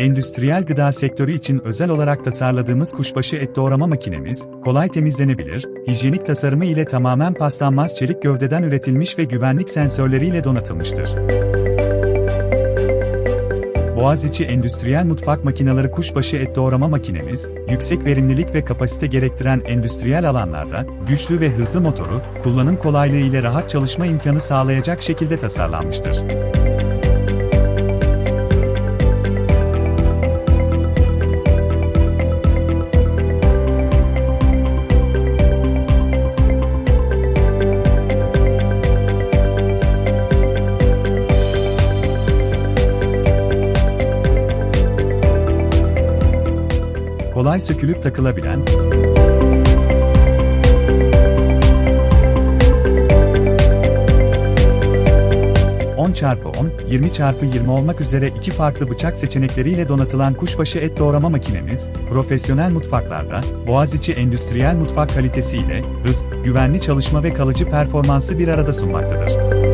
Endüstriyel gıda sektörü için özel olarak tasarladığımız kuşbaşı et doğrama makinemiz, kolay temizlenebilir, hijyenik tasarımı ile tamamen paslanmaz çelik gövdeden üretilmiş ve güvenlik sensörleriyle donatılmıştır. Boğaziçi Endüstriyel Mutfak Makineleri kuşbaşı et doğrama makinemiz, yüksek verimlilik ve kapasite gerektiren endüstriyel alanlarda, güçlü ve hızlı motoru, kullanım kolaylığı ile rahat çalışma imkanı sağlayacak şekilde tasarlanmıştır. Kolay sökülüp takılabilen, ...10 x 10, 20 x 20 olmak üzere iki farklı bıçak seçenekleriyle donatılan kuşbaşı et doğrama makinemiz, profesyonel mutfaklarda, Boğaziçi Endüstriyel Mutfak kalitesiyle, hız, güvenli çalışma ve kalıcı performansı bir arada sunmaktadır.